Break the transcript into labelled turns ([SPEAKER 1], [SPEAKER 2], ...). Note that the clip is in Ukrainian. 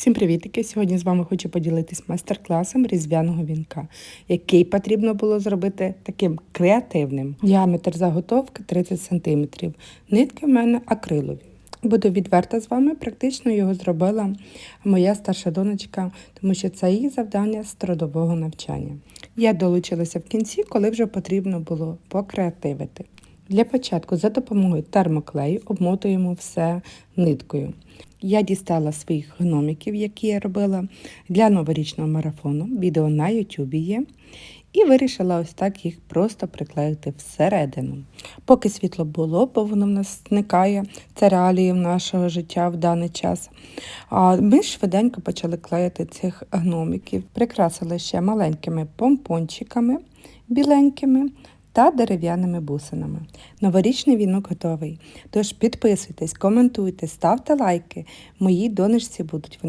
[SPEAKER 1] Всім привітики! Сьогодні з вами хочу поділитись майстер-класом різдвяного вінка, який потрібно було зробити таким креативним. Діаметр заготовки 30 см. Нитки в мене акрилові. Буду відверта з вами, практично його зробила моя старша донечка, тому що це її завдання з трудового навчання. Я долучилася в кінці, коли вже потрібно було покреативити. Для початку за допомогою термоклею обмотуємо все ниткою. Я дістала своїх гномиків, які я робила для новорічного марафону. Відео на Ютубі є. І вирішила ось так їх просто приклеїти всередину. Поки світло було, бо воно в нас зникає, це реалії нашого життя в даний час. А ми швиденько почали клеїти цих гномиків, прикрасили ще маленькими помпончиками біленькими та дерев'яними бусинами. Новорічний вінок готовий. Тож підписуйтесь, коментуйте, ставте лайки. Моїй донечці будуть вони